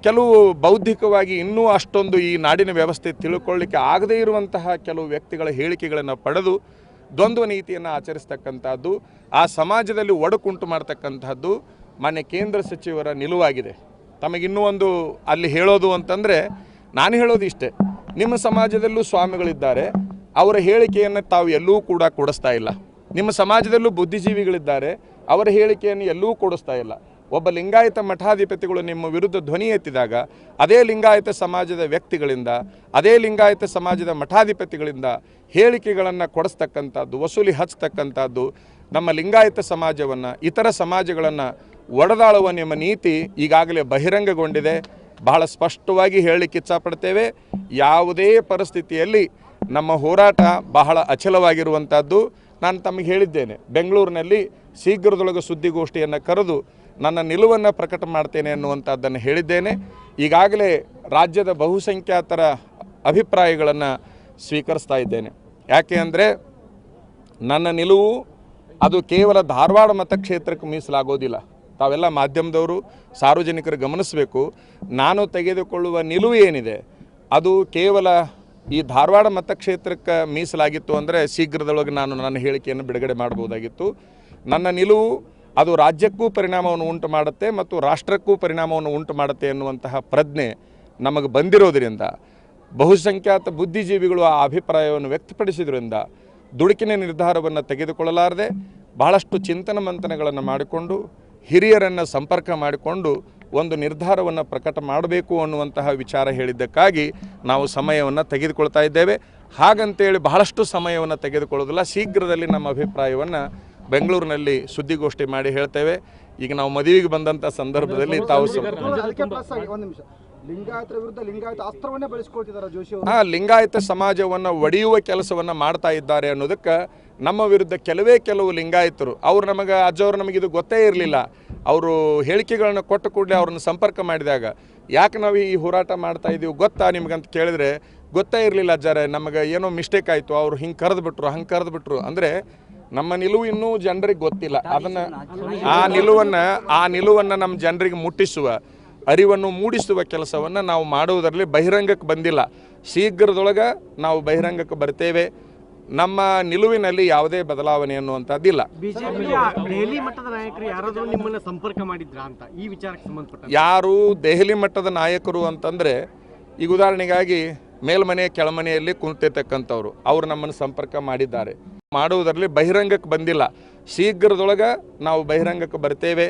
ಕೆಲವು ಬೌದ್ಧಿಕವಾಗಿ ಇನ್ನೂ ಅಷ್ಟೊಂದು ಈ ನಾಡಿನ ವ್ಯವಸ್ಥೆ ತಿಳ್ಕೊಳ್ಳಿಕ್ಕೆ ಆಗದೇ ಇರುವಂತಹ ಕೆಲವು ವ್ಯಕ್ತಿಗಳ ಹೇಳಿಕೆಗಳನ್ನು ಪಡೆದು ದ್ವಂದ್ವ ನೀತಿಯನ್ನು ಆಚರಿಸ್ತಕ್ಕಂಥದ್ದು ಆ ಸಮಾಜದಲ್ಲಿ ಒಡಕುಂಟು ಮಾಡ್ತಕ್ಕಂಥದ್ದು ಮಾನ್ಯ ಕೇಂದ್ರ ಸಚಿವರ ನಿಲುವಾಗಿದೆ. ತಮಗಿನ್ನೂ ಒಂದು ಅಲ್ಲಿ ಹೇಳೋದು ಅಂತಂದರೆ, ನಾನು ಹೇಳೋದು ಇಷ್ಟೇ. ನಿಮ್ಮ ಸಮಾಜದಲ್ಲೂ ಸ್ವಾಮಿಗಳಿದ್ದಾರೆ. ಅವರ ಹೇಳಿಕೆಯನ್ನು ತಾವು ಎಲ್ಲೂ ಕೂಡ ಕೊಡಿಸ್ತಾ ಇಲ್ಲ. ನಿಮ್ಮ ಸಮಾಜದಲ್ಲೂ ಬುದ್ಧಿಜೀವಿಗಳಿದ್ದಾರೆ. ಅವರ ಹೇಳಿಕೆಯನ್ನು ಎಲ್ಲೂ ಕೊಡಿಸ್ತಾ ಇಲ್ಲ. ಒಬ್ಬ ಲಿಂಗಾಯತ ಮಠಾಧಿಪತಿಗಳು ನಿಮ್ಮ ವಿರುದ್ಧ ಧ್ವನಿ ಎತ್ತಿದಾಗ, ಅದೇ ಲಿಂಗಾಯತ ಸಮಾಜದ ವ್ಯಕ್ತಿಗಳಿಂದ, ಅದೇ ಲಿಂಗಾಯತ ಸಮಾಜದ ಮಠಾಧಿಪತಿಗಳಿಂದ ಹೇಳಿಕೆಗಳನ್ನು ಕೊಡಿಸ್ತಕ್ಕಂಥದ್ದು, ವಸೂಲಿ ಹಚ್ಚತಕ್ಕಂಥದ್ದು ನಮ್ಮ ಲಿಂಗಾಯತ ಸಮಾಜವನ್ನು, ಇತರ ಸಮಾಜಗಳನ್ನು ಒಡೆದಾಳುವ ನಿಮ್ಮ ನೀತಿ ಈಗಾಗಲೇ ಬಹಿರಂಗಗೊಂಡಿದೆ. ಬಹಳ ಸ್ಪಷ್ಟವಾಗಿ ಹೇಳಲಿಕ್ಕೆ ಇಚ್ಛಪಡ್ತೇವೆ. ಯಾವುದೇ ಪರಿಸ್ಥಿತಿಯಲ್ಲಿ ನಮ್ಮ ಹೋರಾಟ ಬಹಳ ಅಚಲವಾಗಿರುವಂಥದ್ದು. ನಾನು ತಮಗೆ ಹೇಳಿದ್ದೇನೆ, ಬೆಂಗಳೂರಿನಲ್ಲಿ ಶೀಘ್ರದೊಳಗೆ ಸುದ್ದಿಗೋಷ್ಠಿಯನ್ನು ಕರೆದು ನನ್ನ ನಿಲುವನ್ನು ಪ್ರಕಟ ಮಾಡ್ತೇನೆ ಅನ್ನುವಂಥದ್ದನ್ನು ಹೇಳಿದ್ದೇನೆ. ಈಗಾಗಲೇ ರಾಜ್ಯದ ಬಹುಸಂಖ್ಯಾತರ ಅಭಿಪ್ರಾಯಗಳನ್ನು ಸ್ವೀಕರಿಸ್ತಾ ಇದ್ದೇನೆ. ಯಾಕೆ ಅಂದರೆ ನನ್ನ ನಿಲುವು ಅದು ಕೇವಲ ಧಾರವಾಡ ಮತಕ್ಷೇತ್ರಕ್ಕೆ ಮೀಸಲಾಗೋದಿಲ್ಲ. ತಾವೆಲ್ಲ ಮಾಧ್ಯಮದವರು, ಸಾರ್ವಜನಿಕರು ಗಮನಿಸಬೇಕು. ನಾನು ತೆಗೆದುಕೊಳ್ಳುವ ನಿಲುವು ಏನಿದೆ? ಅದು ಕೇವಲ ಈ ಧಾರವಾಡ ಮತಕ್ಷೇತ್ರಕ್ಕೆ ಮೀಸಲಾಗಿತ್ತು ಅಂದರೆ ಶೀಘ್ರದೊಳಗೆ ನಾನು ನನ್ನ ಹೇಳಿಕೆಯನ್ನು ಬಿಡುಗಡೆ ಮಾಡ್ಬೋದಾಗಿತ್ತು ನನ್ನ ನಿಲುವು ಅದು ರಾಜ್ಯಕ್ಕೂ ಪರಿಣಾಮವನ್ನು ಉಂಟು ಮಾಡುತ್ತೆ ಮತ್ತು ರಾಷ್ಟ್ರಕ್ಕೂ ಪರಿಣಾಮವನ್ನು ಉಂಟು ಮಾಡುತ್ತೆ ಎನ್ನುವಂತಹ ಪ್ರಜ್ಞೆ ನಮಗೆ ಬಂದಿರೋದರಿಂದ, ಬಹುಸಂಖ್ಯಾತ ಬುದ್ಧಿಜೀವಿಗಳು ಆ ಅಭಿಪ್ರಾಯವನ್ನು ವ್ಯಕ್ತಪಡಿಸಿದ್ರಿಂದ ದುಡುಕಿನ ನಿರ್ಧಾರವನ್ನು ತೆಗೆದುಕೊಳ್ಳಲಾರದೆ ಬಹಳಷ್ಟು ಚಿಂತನ ಮಂಥನಗಳನ್ನು ಮಾಡಿಕೊಂಡು, ಹಿರಿಯರನ್ನು ಸಂಪರ್ಕ ಮಾಡಿಕೊಂಡು ಒಂದು ನಿರ್ಧಾರವನ್ನು ಪ್ರಕಟ ಮಾಡಬೇಕು ಅನ್ನುವಂತಹ ವಿಚಾರ ಹೇಳಿದ್ದಕ್ಕಾಗಿ ನಾವು ಸಮಯವನ್ನು ತೆಗೆದುಕೊಳ್ತಾ ಇದ್ದೇವೆ. ಹಾಗಂತೇಳಿ ಬಹಳಷ್ಟು ಸಮಯವನ್ನು ತೆಗೆದುಕೊಳ್ಳೋದಿಲ್ಲ. ಶೀಘ್ರದಲ್ಲಿ ನಮ್ಮ ಅಭಿಪ್ರಾಯವನ್ನು ಬೆಂಗಳೂರಿನಲ್ಲಿ ಸುದ್ದಿಗೋಷ್ಠಿ ಮಾಡಿ ಹೇಳ್ತೇವೆ. ಈಗ ನಾವು ಮದುವೆಗೆ ಬಂದಂಥ ಸಂದರ್ಭದಲ್ಲಿ ತಾವು ಲಿಂಗಾಯತರ ವಿರುದ್ಧ ಲಿಂಗಾಯತ ಅಸ್ತ್ರವನ್ನೇ ಬಳಸ್ಕೊಳ್ತಿದ್ದಾರೆ ಜೋಶಿ ಅವರು. ಆ ಲಿಂಗಾಯತ ಸಮಾಜವನ್ನು ಒಡೆಯುವ ಕೆಲಸವನ್ನು ಮಾಡ್ತಾ ಇದ್ದಾರೆ ಅನ್ನೋದಕ್ಕೆ ನಮ್ಮ ವಿರುದ್ಧ ಕೆಲವೇ ಕೆಲವು ಲಿಂಗಾಯತರು ಅವ್ರು ನಮಗೆ ಅಜ್ಜವ್ರು ನಮಗೆ ಇದು ಗೊತ್ತೇ ಇರಲಿಲ್ಲ. ಅವರು ಹೇಳಿಕೆಗಳನ್ನ ಕೊಟ್ಟ ಕೂಡಲೇ ಅವ್ರನ್ನ ಸಂಪರ್ಕ ಮಾಡಿದಾಗ ಯಾಕೆ ನಾವು ಈ ಹೋರಾಟ ಮಾಡ್ತಾ ಇದ್ದೀವಿ ಗೊತ್ತಾ ನಿಮ್ಗಂತ ಕೇಳಿದ್ರೆ? ಗೊತ್ತೇ ಇರಲಿಲ್ಲ ಅಜ್ಜಾರೆ ನಮಗೆ ಏನೋ ಮಿಸ್ಟೇಕ್ ಆಯಿತು ಅವ್ರು ಹಿಂಗೆ ಕರೆದು ಬಿಟ್ರು ಹಂಗೆ ಕರೆದು ಬಿಟ್ರು. ಅಂದರೆ ನಮ್ಮ ನಿಲುವು ಇನ್ನೂ ಜನರಿಗೆ ಗೊತ್ತಿಲ್ಲ. ಅದನ್ನ ಆ ನಿಲುವನ್ನ ಆ ನಿಲುವನ್ನ ನಮ್ಮ ಜನರಿಗೆ ಮುಟ್ಟಿಸುವ ಅರಿವನ್ನು ಮೂಡಿಸುವ ಕೆಲಸವನ್ನು ನಾವು ಮಾಡುವುದರಲ್ಲಿ ಬಹಿರಂಗಕ್ಕೆ ಬಂದಿಲ್ಲ. ಶೀಘ್ರದೊಳಗೆ ನಾವು ಬಹಿರಂಗಕ್ಕೆ ಬರ್ತೇವೆ. ನಮ್ಮ ನಿಲುವಿನಲ್ಲಿ ಯಾವುದೇ ಬದಲಾವಣೆ ಅನ್ನುವಂಥದ್ದಿಲ್ಲ ಬಿಜೆಪಿಯ ದೆಹಲಿ ಮಟ್ಟದ ನಾಯಕರು ಯಾರಾದರೂ ನಿಮ್ಮನ್ನ ಸಂಪರ್ಕ ಮಾಡಿದ್ರಾ ಅಂತ ಈ ವಿಚಾರಕ್ಕೆ ಸಂಬಂಧಪಟ್ಟ ಯಾರು ದೆಹಲಿ ಮಟ್ಟದ ನಾಯಕರು ಅಂತಂದರೆ ಈಗ ಉದಾಹರಣೆಗಾಗಿ ಮೇಲ್ಮನೆ ಕೆಳಮನೆಯಲ್ಲಿ ಕುಂತಿರ್ತಕ್ಕಂಥವ್ರು ಅವರು ನಮ್ಮನ್ನು ಸಂಪರ್ಕ ಮಾಡಿದ್ದಾರೆ. ಮಾಡುವುದರಲ್ಲಿ ಬಹಿರಂಗಕ್ಕೆ ಬಂದಿಲ್ಲ. ಶೀಘ್ರದೊಳಗೆ ನಾವು ಬಹಿರಂಗಕ್ಕೆ ಬರ್ತೇವೆ.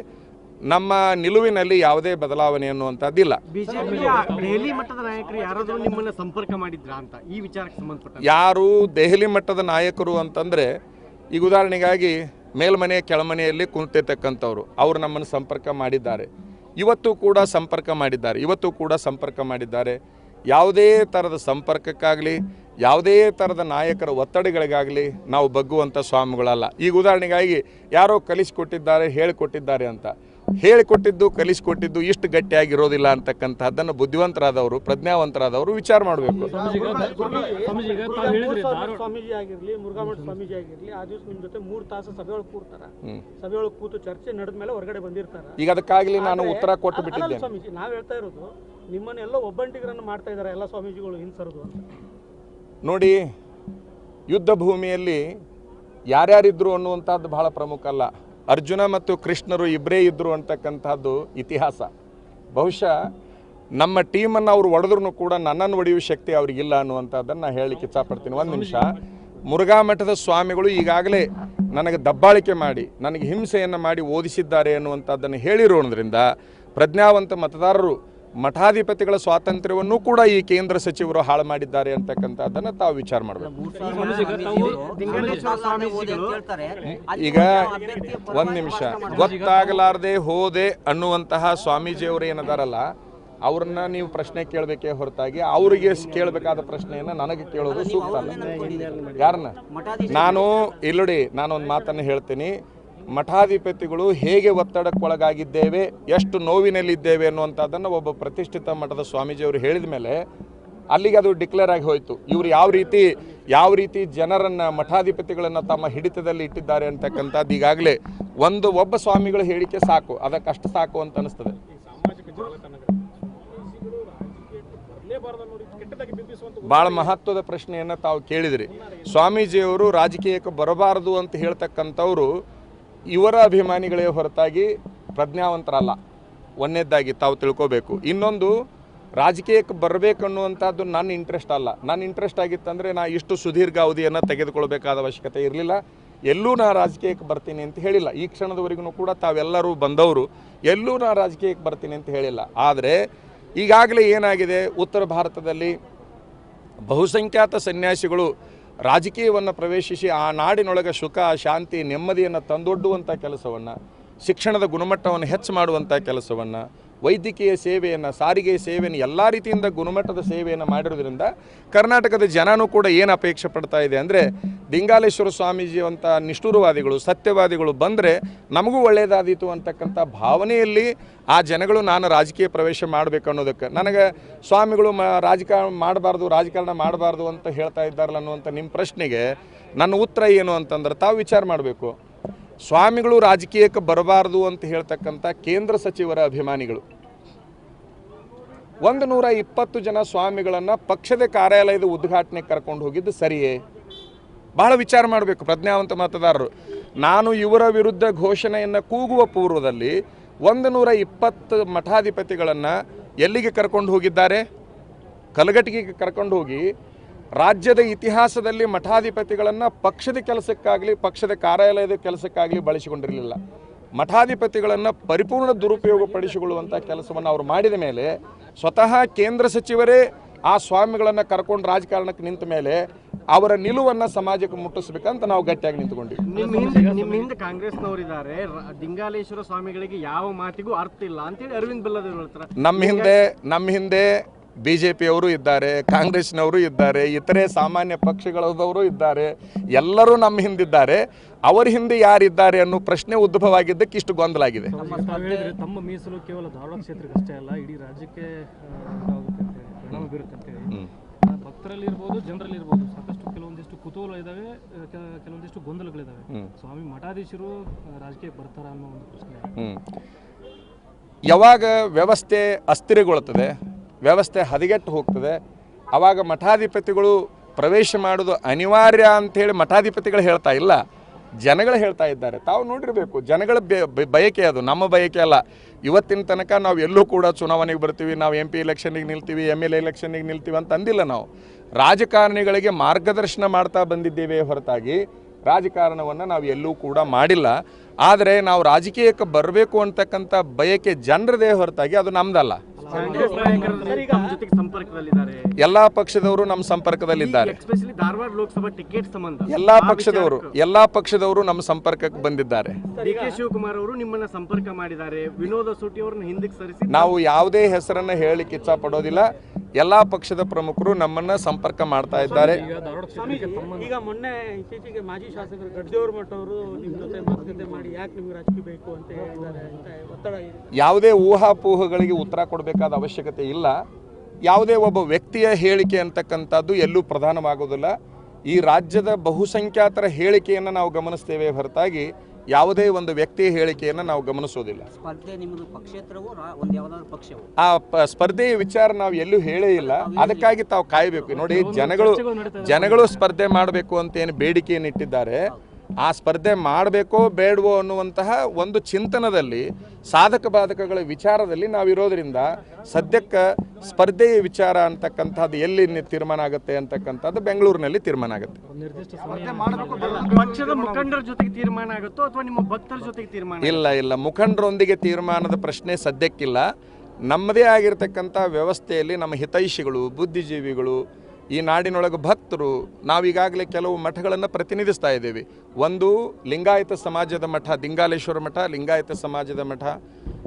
ನಮ್ಮ ನಿಲುವಿನಲ್ಲಿ ಯಾವುದೇ ಬದಲಾವಣೆ ಅನ್ನುವಂಥದ್ದಿಲ್ಲ ಬಿಜೆಪಿಯ ದೆಹಲಿ ಮಟ್ಟದ ನಾಯಕರು ಯಾರಾದ್ರೂ ನಿಮ್ಮನ್ನ ಸಂಪರ್ಕ ಮಾಡಿದ್ರಾ ಅಂತ ಈ ವಿಚಾರಕ್ಕೆ ಸಂಬಂಧಪಟ್ಟ ಯಾರು ದೆಹಲಿ ಮಟ್ಟದ ನಾಯಕರು ಅಂತಂದರೆ ಈಗ ಉದಾಹರಣೆಗಾಗಿ ಮೇಲ್ಮನೆ ಕೆಳಮನೆಯಲ್ಲಿ ಕುಂತಿರ್ತಕ್ಕಂಥವ್ರು ಅವರು ನಮ್ಮನ್ನು ಸಂಪರ್ಕ ಮಾಡಿದ್ದಾರೆ. ಇವತ್ತು ಕೂಡ ಸಂಪರ್ಕ ಮಾಡಿದ್ದಾರೆ. ಇವತ್ತು ಕೂಡ ಸಂಪರ್ಕ ಮಾಡಿದ್ದಾರೆ. ಯಾವುದೇ ಥರದ ಸಂಪರ್ಕಕ್ಕಾಗಲಿ ಯಾವುದೇ ಥರದ ನಾಯಕರ ಒತ್ತಡಗಳಿಗಾಗಲಿ ನಾವು ಬಗ್ಗುವಂಥ ಸ್ವಾಮಿಗಳಲ್ಲ. ಈಗ ಉದಾಹರಣೆಗಾಗಿ ಯಾರೋ ಕಲಿಸಿಕೊಟ್ಟಿದ್ದಾರೆ ಹೇಳಿಕೊಟ್ಟಿದ್ದಾರೆ ಅಂತ. ಹೇಳಿಕೊಟ್ಟಿದ್ದು ಕಲಿಸಿಕೊಟ್ಟಿದ್ದು ಇಷ್ಟು ಗಟ್ಟಿಯಾಗಿರೋದಿಲ್ಲ ಅಂತಕ್ಕಂಥದ್ದನ್ನು ಬುದ್ಧಿವಂತರಾದವರು ಪ್ರಜ್ಞಾವಂತರಾದವರು ವಿಚಾರ ಮಾಡಬೇಕು. ಸ್ವಾಮೀಜಿ ಆಗಿರ್ಲಿ ಮುರುಘಾಮಠ ಸ್ವಾಮೀಜಿ ಆಗಿರ್ಲಿ ಆ ದಿವಸ ನಿಮ್ ಜೊತೆ ಮೂರ್ ತಾಸು ಸಭೆಯೊಳಗೆ ಕೂರ್ತಾರ. ಸಭೆಯೊಳಗೆ ಕೂತು ಚರ್ಚೆ ನಡೆದ ಮೇಲೆ ಹೊರಗಡೆ ಬಂದಿರ್ತಾರ. ಈಗ ಅದಕ್ಕಾಗಲಿ ನಾನು ಉತ್ತರ ಕೊಟ್ಟು ಬಿಟ್ಟಿದ್ದೇನೆ. ಸ್ವಾಮೀಜಿ ನಾವ್ ಹೇಳ್ತಾ ಇರೋದು ನಿಮ್ಮನ್ನೆಲ್ಲ ಒಬ್ಬಂಟಿಗರನ್ನು ಮಾಡ್ತಾ ಇದ್ದಾರೆ ಎಲ್ಲ ಸ್ವಾಮೀಜಿಗಳು ಹಿಂಸರದು ಅಂತ. ನೋಡಿ, ಯುದ್ಧ ಭೂಮಿಯಲ್ಲಿ ಯಾರ್ಯಾರಿದ್ರು ಅನ್ನುವಂಥದ್ದು ಬಹಳ ಪ್ರಮುಖ ಅಲ್ಲ. ಅರ್ಜುನ ಮತ್ತು ಕೃಷ್ಣರು ಇಬ್ಬರೇ ಇದ್ದರು ಅಂತಕ್ಕಂಥದ್ದು ಇತಿಹಾಸ. ಬಹುಶಃ ನಮ್ಮ ಟೀಮನ್ನು ಅವ್ರು ಒಡೆದ್ರೂ ಕೂಡ ನನ್ನನ್ನು ಒಡೆಯುವ ಶಕ್ತಿ ಅವ್ರಿಗಿಲ್ಲ ಅನ್ನುವಂಥದ್ದನ್ನು ನಾನು ಹೇಳಲಿಕ್ಕೆ ಇಚ್ಛಪಡ್ತೀನಿ. ಒಂದು ನಿಮಿಷ. ಮುರುಘಾ ಮಠದ ಸ್ವಾಮಿಗಳು ಈಗಾಗಲೇ ನನಗೆ ದಬ್ಬಾಳಿಕೆ ಮಾಡಿ, ನನಗೆ ಹಿಂಸೆಯನ್ನು ಮಾಡಿ ಓದಿಸಿದ್ದಾರೆ ಅನ್ನುವಂಥದ್ದನ್ನು ಹೇಳಿರೋದ್ರಿಂದ ಪ್ರಜ್ಞಾವಂತ ಮತದಾರರು ಮಠಾಧಿಪತಿಗಳ ಸ್ವಾತಂತ್ರ್ಯವನ್ನು ಕೂಡ ಈ ಕೇಂದ್ರ ಸಚಿವರು ಹಾಳು ಮಾಡಿದ್ದಾರೆ ಅಂತಕ್ಕಂಥದ್ದನ್ನು ತಾವು ವಿಚಾರ ಮಾಡಬೇಕು. ಈಗ ಒಂದು ನಿಮಿಷ. ಗೊತ್ತಾಗಲಾರದೆ ಹೋದೆ ಅನ್ನುವಂತಹ ಸ್ವಾಮೀಜಿಯವರು ಏನದಾರಲ್ಲ ಅವ್ರನ್ನ ನೀವು ಪ್ರಶ್ನೆ ಕೇಳಬೇಕೇ ಹೊರತಾಗಿ ಅವರಿಗೆ ಕೇಳಬೇಕಾದ ಪ್ರಶ್ನೆಯನ್ನು ನನಗೆ ಕೇಳೋದು ಸೂಕ್ತ ಅಲ್ಲ. ಯಾರನ್ನ? ನಾನು ಇಲ್ಲಡಿ ನಾನೊಂದು ಮಾತನ್ನು ಹೇಳ್ತೀನಿ. ಮಠಾಧಿಪತಿಗಳು ಹೇಗೆ ಒತ್ತಡಕ್ಕೊಳಗಾಗಿದ್ದೇವೆ, ಎಷ್ಟು ನೋವಿನಲ್ಲಿದ್ದೇವೆ ಅನ್ನುವಂಥದ್ದನ್ನು ಒಬ್ಬ ಪ್ರತಿಷ್ಠಿತ ಮಠದ ಸ್ವಾಮೀಜಿಯವರು ಹೇಳಿದ ಮೇಲೆ ಅಲ್ಲಿಗೆ ಅದು ಡಿಕ್ಲೇರ್ ಆಗಿ ಹೋಯಿತು. ಇವರು ಯಾವ ರೀತಿ ಯಾವ ರೀತಿ ಜನರನ್ನು, ಮಠಾಧಿಪತಿಗಳನ್ನು ತಮ್ಮ ಹಿಡಿತದಲ್ಲಿ ಇಟ್ಟಿದ್ದಾರೆ ಅಂತಕ್ಕಂಥದ್ದು ಈಗಾಗಲೇ ಒಂದು ಒಬ್ಬ ಸ್ವಾಮಿಗಳು ಹೇಳಿಕೆ ಸಾಕು ಅದಕ್ಕಷ್ಟು ಸಾಕು ಅಂತ ಅನಿಸ್ತದೆ. ಭಾಳ ಮಹತ್ವದ ಪ್ರಶ್ನೆಯನ್ನು ತಾವು ಕೇಳಿದ್ರಿ. ಸ್ವಾಮೀಜಿಯವರು ರಾಜಕೀಯಕ್ಕೆ ಬರಬಾರದು ಅಂತ ಹೇಳ್ತಕ್ಕಂಥವ್ರು ಇವರ ಅಭಿಮಾನಿಗಳೇ ಹೊರತಾಗಿ ಪ್ರಜ್ಞಾವಂತರಲ್ಲ. ಒಂದನೇದಾಗಿ ತಾವು ತಿಳ್ಕೋಬೇಕು. ಇನ್ನೊಂದು, ರಾಜಕೀಯಕ್ಕೆ ಬರಬೇಕನ್ನುವಂಥದ್ದು ನನ್ನ ಇಂಟ್ರೆಸ್ಟ್ ಅಲ್ಲ. ನನ್ನ ಇಂಟ್ರೆಸ್ಟ್ ಆಗಿತ್ತಂದರೆ ನಾ ಇಷ್ಟು ಸುದೀರ್ಘ ಅವಧಿಯನ್ನು ತೆಗೆದುಕೊಳ್ಬೇಕಾದ ಅವಶ್ಯಕತೆ ಇರಲಿಲ್ಲ. ಎಲ್ಲೂ ನಾ ರಾಜಕೀಯಕ್ಕೆ ಬರ್ತೀನಿ ಅಂತ ಹೇಳಿಲ್ಲ. ಈ ಕ್ಷಣದವರೆಗೂ ಕೂಡ ತಾವೆಲ್ಲರೂ ಬಂದವರು ಎಲ್ಲೂ ನಾ ರಾಜಕೀಯಕ್ಕೆ ಬರ್ತೀನಿ ಅಂತ ಹೇಳಿಲ್ಲ. ಆದರೆ, ಈಗಾಗಲೇ ಏನಾಗಿದೆ? ಉತ್ತರ ಭಾರತದಲ್ಲಿ ಬಹುಸಂಖ್ಯಾತ ಸನ್ಯಾಸಿಗಳು ರಾಜಕೀಯವನ್ನು ಪ್ರವೇಶಿಸಿ ಆ ನಾಡಿನೊಳಗೆ ಸುಖ ಶಾಂತಿ ನೆಮ್ಮದಿಯನ್ನು ತಂದೊಡ್ಡುವಂಥ ಕೆಲಸವನ್ನು ಶಿಕ್ಷಣದ ಗುಣಮಟ್ಟವನ್ನು ಹೆಚ್ಚು ಮಾಡುವಂಥ ಕೆಲಸವನ್ನು ವೈದ್ಯಕೀಯ ಸೇವೆಯನ್ನು, ಸಾರಿಗೆ ಸೇವೆಯನ್ನು, ಎಲ್ಲ ರೀತಿಯಿಂದ ಗುಣಮಟ್ಟದ ಸೇವೆಯನ್ನು ಮಾಡಿರೋದ್ರಿಂದ ಕರ್ನಾಟಕದ ಜನನೂ ಕೂಡ ಏನು ಅಪೇಕ್ಷೆ ಪಡ್ತಾ ಇದೆ ಅಂದರೆ ದಿಂಗಾಲೇಶ್ವರ ಸ್ವಾಮೀಜಿಯಂಥ ನಿಷ್ಠುರವಾದಿಗಳು, ಸತ್ಯವಾದಿಗಳು ಬಂದರೆ ನಮಗೂ ಒಳ್ಳೆಯದಾದೀತು ಅಂತಕ್ಕಂಥ ಭಾವನೆಯಲ್ಲಿ ಆ ಜನಗಳು ನಾನು ರಾಜಕೀಯ ಪ್ರವೇಶ ಮಾಡಬೇಕು ಅನ್ನೋದಕ್ಕೆ. ನನಗೆ ಸ್ವಾಮಿಗಳು ಮ, ರಾಜಕಾರಣ ಮಾಡಬಾರ್ದು ರಾಜಕಾರಣ ಮಾಡಬಾರ್ದು ಅಂತ ಹೇಳ್ತಾ ಇದ್ದಾರಲ್ಲ ಅನ್ನುವಂಥ ನಿಮ್ಮ ಪ್ರಶ್ನೆಗೆ ನನ್ನ ಉತ್ತರ ಏನು ಅಂತಂದ್ರೆ ತಾವು ವಿಚಾರ ಮಾಡಬೇಕು. ಸ್ವಾಮಿಗಳು ರಾಜಕೀಯಕ್ಕೆ ಬರಬಾರ್ದು ಅಂತ ಹೇಳ್ತಕ್ಕಂಥ ಕೇಂದ್ರ ಸಚಿವರ ಅಭಿಮಾನಿಗಳು. ಒಂದು ನೂರ ಇಪ್ಪತ್ತು ಜನ ಸ್ವಾಮಿಗಳನ್ನು ಪಕ್ಷದ ಕಾರ್ಯಾಲಯದ ಉದ್ಘಾಟನೆಗೆ ಕರ್ಕೊಂಡು ಹೋಗಿದ್ದು ಸರಿಯೇ? ಬಹಳ ವಿಚಾರ ಮಾಡಬೇಕು ಪ್ರಜ್ಞಾವಂತ ಮತದಾರರು. ನಾನು ಇವರ ವಿರುದ್ಧ ಘೋಷಣೆಯನ್ನು ಕೂಗುವ ಪೂರ್ವದಲ್ಲಿ ಒಂದು ನೂರ ಇಪ್ಪತ್ತು ಮಠಾಧಿಪತಿಗಳನ್ನು ಎಲ್ಲಿಗೆ ಕರ್ಕೊಂಡು ಹೋಗಿದ್ದಾರೆ? ಕಲಗಟ್ಟಿಗೆ ಕರ್ಕೊಂಡು ಹೋಗಿ ರಾಜ್ಯದ ಇತಿಹಾಸದಲ್ಲಿ ಮಠಾಧಿಪತಿಗಳನ್ನು ಪಕ್ಷದ ಕೆಲಸಕ್ಕಾಗಲಿ ಪಕ್ಷದ ಕಾರ್ಯಾಲಯದ ಕೆಲಸಕ್ಕಾಗಲಿ ಬಳಸಿಕೊಂಡಿರಲಿಲ್ಲ. ಮಠಾಧಿಪತಿಗಳನ್ನು ಪರಿಪೂರ್ಣ ದುರುಪಯೋಗ ಪಡಿಸಿಕೊಳ್ಳುವಂಥ ಕೆಲಸವನ್ನು ಅವರು ಮಾಡಿದ ಮೇಲೆ ಸ್ವತಃ ಕೇಂದ್ರ ಸಚಿವರೇ ಆ ಸ್ವಾಮಿಗಳನ್ನು ಕರ್ಕೊಂಡು ರಾಜಕಾರಣಕ್ಕೆ ನಿಂತ ಮೇಲೆ ಅವರ ನಿಲುವನ್ನು ಸಮಾಜಕ್ಕೆ ಮುಟ್ಟಿಸ್ಬೇಕಂತ ನಾವು ಗಟ್ಟಿಯಾಗಿ ನಿಂತ್ಕೊಂಡಿವಿ. ನಿಮ್ಮ ಹಿಂದೆ ಕಾಂಗ್ರೆಸ್ನವರಿದ್ದಾರೆ ದಿಂಗಾಲೇಶ್ವರ ಸ್ವಾಮಿಗಳಿಗೆ ಯಾವ ಮಾತಿಗೂ ಅರ್ಥ ಇಲ್ಲ ಅಂತೇಳಿ ಅರವಿಂದ್ ಬೆಲ್ಲದವರು ನಮ್ಮ ಹಿಂದೆ ನಮ್ಮ ಹಿಂದೆ ಬಿ ಜೆ ಪಿಯವರು ಇದ್ದಾರೆ ಕಾಂಗ್ರೆಸ್ನವರು ಇದ್ದಾರೆ ಇತರೆ ಸಾಮಾನ್ಯ ಪಕ್ಷಗಳದವರು ಇದ್ದಾರೆ ಎಲ್ಲರೂ ನಮ್ಮ ಹಿಂದಿದ್ದಾರೆ. ಅವರ ಹಿಂದೆ ಯಾರಿದ್ದಾರೆ ಅನ್ನೋ ಪ್ರಶ್ನೆ ಉದ್ಭವವಾಗಿದ್ದಕ್ಕೆ ಇಷ್ಟು ಗೊಂದಲ ಆಗಿದೆ ತಮ್ಮ ಮೀಸಲು ಕೇವಲ ಧಾರವಾಡ ಕ್ಷೇತ್ರಕ್ಕಷ್ಟೇ ಅಲ್ಲ ಇಡೀ ರಾಜ್ಯಕ್ಕೆ ಪರಿಣಾಮ ಬೀರುತ್ತೆ ಭಕ್ತರಲ್ಲಿ ಇರ್ಬೋದು ಜನರಲ್ಲಿ ಇರ್ಬೋದು ಸಾಕಷ್ಟು ಕೆಲವೊಂದಿಷ್ಟು ಕುತೂಹಲ ಇದಾವೆ ಕೆಲವೊಂದಿಷ್ಟು ಗೊಂದಲಗಳಿದ್ದಾವೆ. ಸ್ವಾಮಿ ಮಠಾಧೀಶರು ರಾಜಕೀಯಕ್ಕೆ ಬರ್ತಾರ ಅನ್ನೋ ಒಂದು ಪ್ರಶ್ನೆ. ಯಾವಾಗ ವ್ಯವಸ್ಥೆ ಅಸ್ಥಿರಗೊಳ್ತದೆ ವ್ಯವಸ್ಥೆ ಹದಗೆಟ್ಟು ಹೋಗ್ತದೆ. ಆವಾಗ ಮಠಾಧಿಪತಿಗಳು ಪ್ರವೇಶ ಮಾಡೋದು ಅನಿವಾರ್ಯ ಅಂಥೇಳಿ ಮಠಾಧಿಪತಿಗಳು ಹೇಳ್ತಾ ಇಲ್ಲ. ಜನಗಳು ಹೇಳ್ತಾ ಇದ್ದಾರೆ. ತಾವು ನೋಡಿರಬೇಕು, ಜನಗಳ ಬಯಕೆ ಅದು. ನಮ್ಮ ಬಯಕೆ ಅಲ್ಲ. ಇವತ್ತಿನ ತನಕ ನಾವು ಎಲ್ಲೂ ಕೂಡ ಚುನಾವಣೆಗೆ ಬರ್ತೀವಿ, ನಾವು ಎಂ ಪಿ ಎಲೆಕ್ಷನ್ನಿಗೆ ನಿಲ್ತೀವಿ ಎಂ ಎಲ್ ಎ ಎಲೆಕ್ಷನ್ನಿಗೆ ನಿಲ್ತೀವಿ ಅಂತ ಅಂದಿಲ್ಲ ನಾವು. ರಾಜಕಾರಣಿಗಳಿಗೆ ಮಾರ್ಗದರ್ಶನ ಮಾಡ್ತಾ ಬಂದಿದ್ದೇವೆ ಹೊರತಾಗಿ ರಾಜಕಾರಣವನ್ನು ನಾವು ಎಲ್ಲೂ ಕೂಡ ಮಾಡಿಲ್ಲ. ಆದರೆ ನಾವು ರಾಜಕೀಯಕ್ಕೆ ಬರಬೇಕು ಅಂತಕ್ಕಂಥ ಬಯಕೆ ಜನರದೇ ಹೊರತಾಗಿ ಅದು ನಮ್ದಲ್ಲ. ಎಲ್ಲ ಪಕ್ಷದವರು ನಮ್ಮ ಸಂಪರ್ಕದಲ್ಲಿದ್ದಾರೆ. ಧಾರವಾಡ ಲೋಕಸಭಾ ಟಿಕೆಟ್ ಸಂಬಂಧ. ಎಲ್ಲಾ ಪಕ್ಷದವರು ಎಲ್ಲಾ ಪಕ್ಷದವರು ನಮ್ಮ ಸಂಪರ್ಕಕ್ಕೆ ಬಂದಿದ್ದಾರೆ. ಡಿ ಕೆ ಶಿವಕುಮಾರ್ ಅವರು ನಿಮ್ಮನ್ನ ಸಂಪರ್ಕ ಮಾಡಿದ್ದಾರೆ. ವಿನೋದ ಸೂಟಿ ಅವರನ್ನ ಹಿಂದಕ್ಕೆ ಸರಿಸಿ. ನಾವು ಯಾವುದೇ ಹೆಸರನ್ನ ಹೇಳಲಿಕ್ಕೆ ಇಚ್ಛ ಪಡೋದಿಲ್ಲ. ಎಲ್ಲಾ ಪಕ್ಷದ ಪ್ರಮುಖರು ನಮ್ಮನ್ನ ಸಂಪರ್ಕ ಮಾಡ್ತಾ ಇದ್ದಾರೆ. ಈಗ ಮೊನ್ನೆ ಇತ್ತೀಚೆಗೆ ಮಾಜಿ ಶಾಸಕರು ಗಡ್ಜೋರ್ ಮಠ ಅವರು ನಿಮ್ಮ ಜೊತೆ ಮಾತುಕತೆ ಮಾಡಿ ಯಾಕೆ ನಿಮ್ಗೆ ರಾಜಕೀಯ ಬೇಕು ಅಂತ ಹೇಳಿದ್ದಾರೆ ಅಂತ ಒತ್ತಡ ಇದೆ. ಯಾವುದೇ ಊಹಾಪೋಹಗಳಿಗೆ ಉತ್ತರ ಕೊಡಬೇಕಾದ ಅವಶ್ಯಕತೆ ಇಲ್ಲ. ಯಾವುದೇ ಒಬ್ಬ ವ್ಯಕ್ತಿಯ ಹೇಳಿಕೆ ಅಂತಕ್ಕಂಥದ್ದು ಎಲ್ಲೂ ಪ್ರಧಾನವಾಗೋದಿಲ್ಲ. ಈ ರಾಜ್ಯದ ಬಹುಸಂಖ್ಯಾತರ ಹೇಳಿಕೆಯನ್ನು ನಾವು ಗಮನಿಸ್ತೇವೆ ಹೊರತಾಗಿ ಯಾವುದೇ ಒಂದು ವ್ಯಕ್ತಿಯ ಹೇಳಿಕೆಯನ್ನು ನಾವು ಗಮನಿಸೋದಿಲ್ಲ. ಸ್ಪರ್ಧೆ ನಿಮ್ಮದು ಪಕ್ಷೇತರವೋ ಒಂದು ಯಾವುದಾದ್ರು ಪಕ್ಷವೋ? ಆ ಪ- ಸ್ಪರ್ಧೆಯ ವಿಚಾರ ನಾವು ಎಲ್ಲೂ ಹೇಳೇ ಇಲ್ಲ. ಅದಕ್ಕಾಗಿ ತಾವು ಕಾಯಬೇಕು. ನೋಡಿ ಜನಗಳು ಜನಗಳು ಸ್ಪರ್ಧೆ ಮಾಡಬೇಕು ಅಂತ ಏನು ಬೇಡಿಕೆಯನ್ನು ಇಟ್ಟಿದ್ದಾರೆ ಆ ಸ್ಪರ್ಧೆ ಮಾಡಬೇಕೋ ಬೇಡವೋ ಅನ್ನುವಂತಹ ಒಂದು ಚಿಂತನದಲ್ಲಿ ಸಾಧಕ ಬಾಧಕಗಳ ವಿಚಾರದಲ್ಲಿ ನಾವಿರೋದ್ರಿಂದ ಸದ್ಯಕ್ಕೆ ಸ್ಪರ್ಧೆಯ ವಿಚಾರ ಅಂತಕ್ಕಂಥದ್ದು ಎಲ್ಲಿ ತೀರ್ಮಾನ ಆಗುತ್ತೆ ಅಂತಕ್ಕಂಥದ್ದು ಬೆಂಗಳೂರಿನಲ್ಲಿ ತೀರ್ಮಾನ ಆಗುತ್ತೆ. ನಿರ್ದಿಷ್ಟ ಸಮಯ ಪಕ್ಷದ ಮುಖಂಡರ ಜೊತೆಗೆ ತೀರ್ಮಾನ ಆಗುತ್ತೋ ಅಥವಾ ನಿಮ್ಮ ಭಕ್ತರ ಜೊತೆಗೆ ತೀರ್ಮಾನ ಇಲ್ಲ ಇಲ್ಲ. ಮುಖಂಡರೊಂದಿಗೆ ತೀರ್ಮಾನದ ಪ್ರಶ್ನೆ ಸದ್ಯಕ್ಕಿಲ್ಲ. ನಮ್ಮದೇ ಆಗಿರತಕ್ಕಂಥ ವ್ಯವಸ್ಥೆಯಲ್ಲಿ ನಮ್ಮ ಹಿತೈಷಿಗಳು ಬುದ್ಧಿಜೀವಿಗಳು ಈ ನಾಡಿನೊಳಗೆ ಭಕ್ತರು ನಾವೀಗಾಗಲೇ ಕೆಲವು ಮಠಗಳನ್ನು ಪ್ರತಿನಿಧಿಸ್ತಾ ಇದ್ದೇವೆ. ಒಂದು ಲಿಂಗಾಯತ ಸಮಾಜದ ಮಠ ದಿಂಗಾಲೇಶ್ವರ ಮಠ, ಲಿಂಗಾಯತ ಸಮಾಜದ ಮಠ.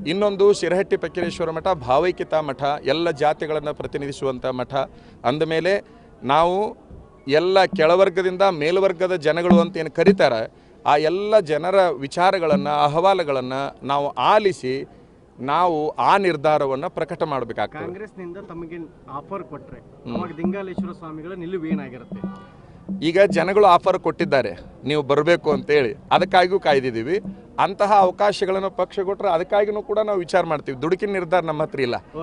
ಇನ್ನೊಂದು ಶಿರಹಟ್ಟಿ ಪಕ್ಕಿರೇಶ್ವರ ಮಠ, ಭಾವೈಕ್ಯತಾ ಮಠ, ಎಲ್ಲ ಜಾತಿಗಳನ್ನು ಪ್ರತಿನಿಧಿಸುವಂಥ ಮಠ. ಅಂದಮೇಲೆ ನಾವು ಎಲ್ಲ ಕೆಳವರ್ಗದಿಂದ ಮೇಲ್ವರ್ಗದ ಜನಗಳು ಅಂತ ಏನು ಕರೀತಾರೆ, ಆ ಎಲ್ಲ ಜನರ ವಿಚಾರಗಳನ್ನು, ಅಹವಾಲುಗಳನ್ನು ನಾವು ಆಲಿಸಿ ನಾವು ಆ ನಿರ್ಧಾರವನ್ನ ಪ್ರಕಟ ಮಾಡಬೇಕಾಗ್ತದೆ. ಕಾಂಗ್ರೆಸ್ನಿಂದ ತಮಗೆ ಆಫರ್ ಕೊಟ್ಟರೆ ಅವಾಗ ದಿಂಗಾಲೇಶ್ವರ ಸ್ವಾಮಿಗಳ ನಿಲುವು ಏನಾಗಿರುತ್ತೆ? ಈಗ ಜನಗಳು ಆಫರ್ ಕೊಟ್ಟಿದ್ದಾರೆ. ನೀವು ಬರಬೇಕು ಅಂತೇಳಿ. ಅದಕ್ಕಾಗಿಯೂ ಕಾಯ್ದಿದ್ದೀವಿ. ಅಂತಹ ಅವಕಾಶಗಳನ್ನು ಪಕ್ಷ ಕೊಟ್ಟರೆ ಅದಕ್ಕಾಗಿಯೂ ಕೂಡ ನಾವು ವಿಚಾರ ಮಾಡ್ತೀವಿ. ದುಡುಕಿನ ನಿರ್ಧಾರ ನಮ್ಮ ಹತ್ರ ಇಲ್ಲ.